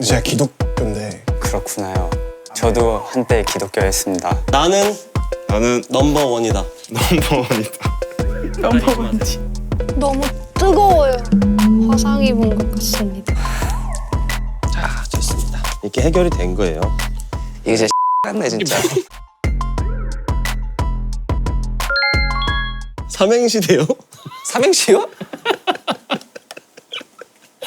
제가 기독교인데 그렇구나요. 저도 한때 기독교였습니다. 나는 나는 넘버 원이다. 넘버원이다. 너무 뜨거워요. 화상 입은 것 같습니다. 자, 됐습니다. 이렇게 해결이 된 거예요. 이게 진짜 같네 진짜. 삼행시대요. 삼행시요?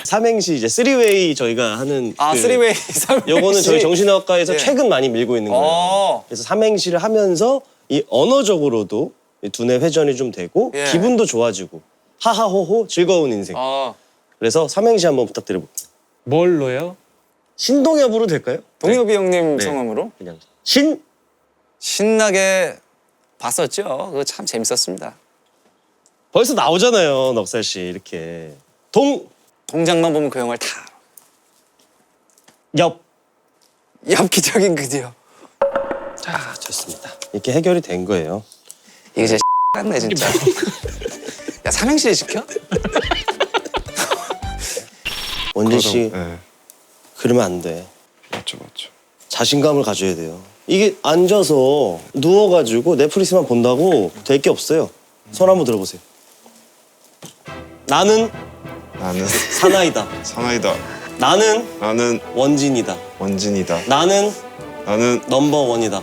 삼행시 이제 쓰리웨이 저희가 하는 아 그- 쓰리웨이 삼행시. 요거는 저희 정신의학과에서 예. 최근 많이 밀고 있는 거예요. 어. 그래서 삼행시를 하면서 이 언어적으로도 이 두뇌 회전이 좀 되고 예. 기분도 좋아지고 하하호호 즐거운 인생. 어. 그래서 삼행시 한번 부탁드려볼게요. 뭘로요? 신동엽으로 될까요? 동엽이 형님 네. 성함으로 그냥 신 신나게 봤었죠. 그거 참 재밌었습니다. 벌써 나오잖아요, 넉살 씨 이렇게 동 동작만 보면 그 영화를 다 옆. 엽기적인 그지요. 자, 됐습니다. 이렇게 해결이 된 거예요. 이게 진짜 같네 진짜. 야 삼행시를 시켜? 원진 씨 네, 그러면 안 돼. 맞죠, 맞죠. 자신감을 가져야 돼요. 이게 앉아서 누워가지고 넷플릭스만 본다고 될 게 없어요. 손 한번 들어보세요. 나는 나는 사나이다. 사나이다. 나는 나는 원진이다. 원진이다. 나는 나는 넘버 원이다.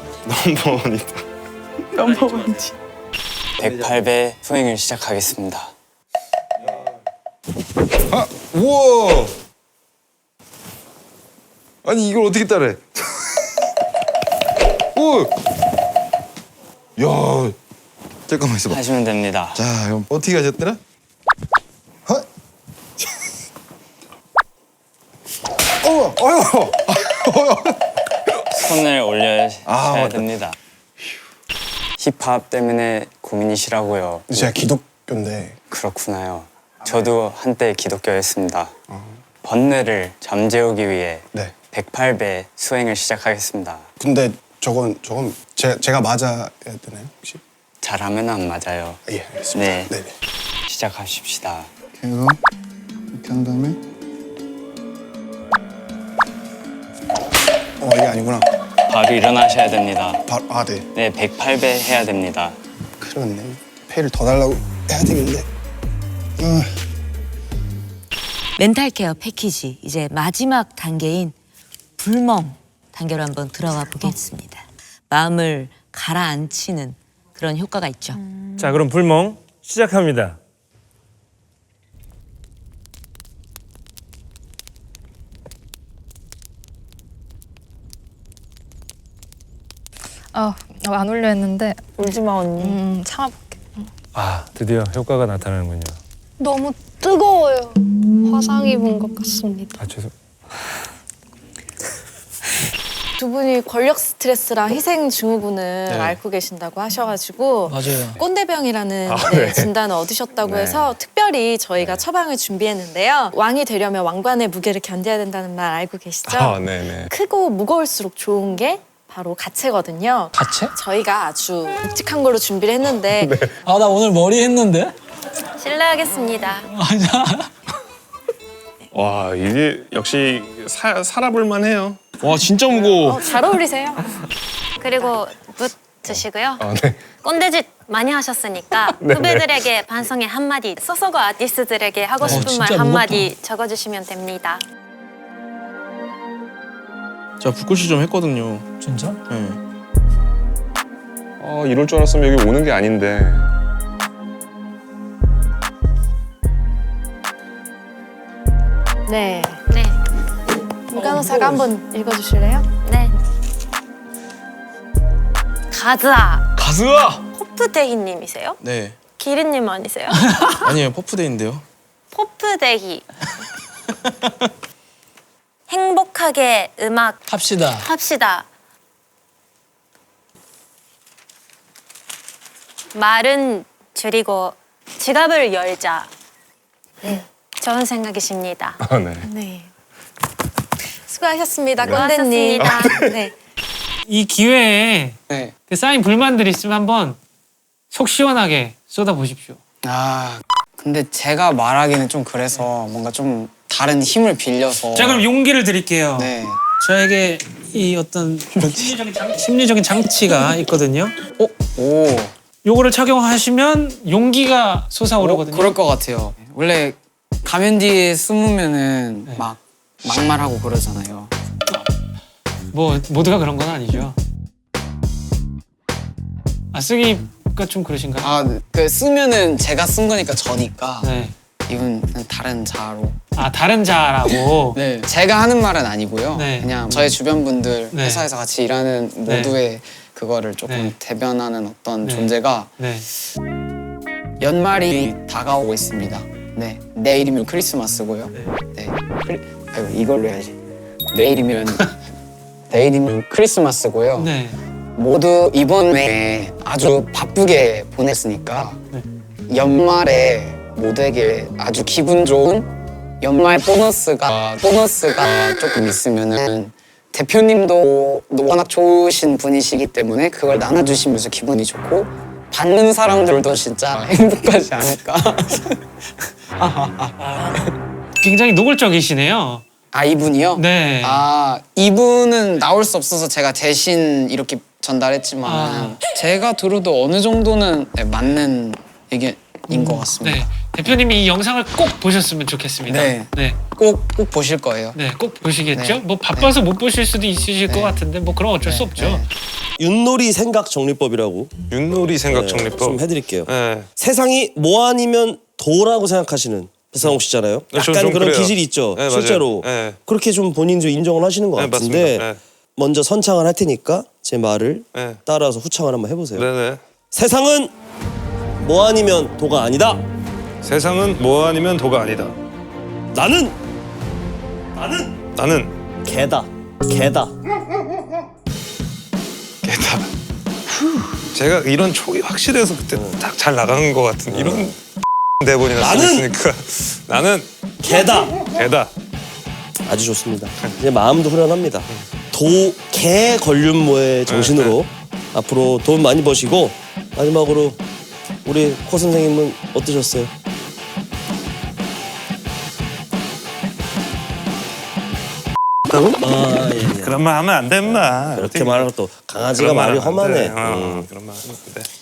넘버원이다. 108배 수행을 시작하겠습니다. 아, 우와! 아니 이걸 어떻게 따라해? 오! 야, 잠깐만 있어봐. 하시면 됩니다. 자, 그럼 어떻게 하셨더라? 어, 어휴! 손을 올려야 아, 맞다. 됩니다. 힙합 때문에 고민이시라고요. 제가 기독교인데 그렇구나요. 저도 한때 기독교였습니다. 번뇌를 잠재우기 위해 네 108배 수행을 시작하겠습니다. 근데 저건 저건 제, 제가 맞아야 되나요 혹시? 잘하면 안 맞아요. 아, 예 알겠습니다 네. 네네 시작하십시다. 이거 이렇게 한 다음에 어 이게 아니구나 바로 일어나셔야 됩니다. 바로 아 네 네, 108배 해야 됩니다. 큰일 났네 페이를 더 달라고 해야 되겠는데 아, 멘탈 케어 패키지 이제 마지막 단계인 불멍 단계로 한번 들어가 보겠습니다. 마음을 가라앉히는 그런 효과가 있죠. 자, 그럼 불멍 시작합니다. 아, 안 울려 했는데 울지 마 언니. 음, 참아볼게. 아, 드디어 효과가 나타나는군요. 너무 뜨거워요. 화상 입은 것 같습니다. 아, 죄송. 두 분이 권력 스트레스랑 희생 증후군을 앓고 계신다고 하셔가지고 맞아요. 꼰대병이라는 네, 진단을 얻으셨다고 해서 특별히 저희가 처방을 준비했는데요. 왕이 되려면 왕관의 무게를 견뎌야 된다는 말 알고 계시죠? 아, 네네. 크고 무거울수록 좋은 게 바로 가채거든요. 가채? 저희가 아주 묵직한 걸로 준비를 했는데 아 나 오늘 머리 했는데? 실례하겠습니다. 와, 이게 역시 사, 살아볼만 해요. 와 진짜 무거워. 어, 잘 어울리세요. 그리고 붓 드시고요. 아, 네. 꼰대짓 많이 하셨으니까 후배들에게 반성의 한마디, 소속어 아티스트들에게 하고 싶은 말 진짜 한마디 적어주시면 됩니다. 제가 붓글씨 좀 했거든요. 진짜? 네. 어, 이럴 줄 알았으면 여기 오는 게 아닌데. 네. 네, 김간호사가 한번 읽어주실래요? 네. 가즈아 가스가? 포프데히님이세요? 네. 기린님 아니세요? 아니에요 퍼프데이인데요. 포프데히. 행복하게 음악 합시다. 합시다. 말은 줄이고 지갑을 열자. 네, 좋은 생각이십니다. 아, 네. 네. 수고하셨습니다, 꼰대님. 수고하셨습니다. 네. 이 기회에 네. 그 쌓인 불만들 있으면 한번 속 시원하게 쏟아 보십시오. 아 근데 제가 말하기는 좀 그래서 뭔가 좀 다른 힘을 빌려서 자 그럼 용기를 드릴게요. 네. 저에게 이 어떤 심리적인, 장, 심리적인 장치가 있거든요. 오, 오. 요거를 착용하시면 용기가 솟아오르거든요. 어, 그럴 것 같아요. 원래 가면 뒤에 숨으면은 네. 막 막말하고 그러잖아요. 뭐 모두가 그런 건 아니죠. 아 쓰기 가좀 그러신가요? 아, 그 쓰면은 제가 쓴 거니까 저니까 네. 이건 다른 자아로. 아 다른 자라고. 네. 제가 하는 말은 아니고요. 네. 그냥 저의 주변 분들 네. 회사에서 같이 일하는 네. 모두의 그거를 조금 네. 대변하는 어떤 네. 존재가 네. 연말이 다가오고 있습니다. 네. 내일이면 크리스마스고요. 네. 크리... 아이고 이걸로 해야지. 내일이면 내일이면 크리스마스고요. 네. 모두 이번 해에 아주 바쁘게 보냈으니까 네. 연말에 모두에게 아주 기분 좋은 연말 보너스가 보너스가 조금 있으면은 대표님도 워낙 좋으신 분이시기 때문에 그걸 나눠주시면서 기분이 좋고 받는 사람들도 진짜 행복하지 않을까. 굉장히 노골적이시네요. 아 이분이요? 네. 아 이분은 나올 수 없어서 제가 대신 이렇게 전달했지만 아. 제가 들어도 어느 정도는 네, 맞는 의견인 것 같습니다. 네. 대표님이 이 영상을 꼭 보셨으면 좋겠습니다. 네. 네. 꼭, 꼭 보실 거예요. 네, 꼭 보시겠죠? 네. 뭐 바빠서 못 보실 수도 있으실 것 같은데 뭐 그럼 어쩔 수 없죠. 네. 윷놀이 생각 정리법이라고 윷놀이 생각 네, 정리법. 좀 해드릴게요. 네. 세상이 뭐 아니면 도라고 생각하시는 배상욱 씨잖아요. 네, 저 약간 좀 그런 그래요. 기질이 있죠. 네, 맞아요. 실제로 네. 그렇게 좀 본인도 인정을 하시는 것 네, 같은데 맞습니다. 네. 먼저 선창을 할 테니까 제 말을 네. 따라서 후창을 한번 해보세요. 네네. 세상은 뭐 아니면 도가 아니다. 세상은 뭐 아니면 도가 아니다. 나는 나는 나는 개다. 개다. 개다. 제가 이런 촉이 확실해서 그때 딱 잘 나간 것 같은 이런 대본이나 나는! 쓰니까 나는 개다. 개다. 아주 좋습니다. 이제 마음도 후련합니다. 도, 개 걸륜모의 정신으로 앞으로 돈 많이 버시고 마지막으로 우리 코 선생님은 어떠셨어요? 아, 예, 예. 그런 말 하면 안 된다. 그렇게 말하고 또 강아지가 그런 말 말이 하면 안 돼. 험하네. 어, 음. 그런 말 하면 안 돼.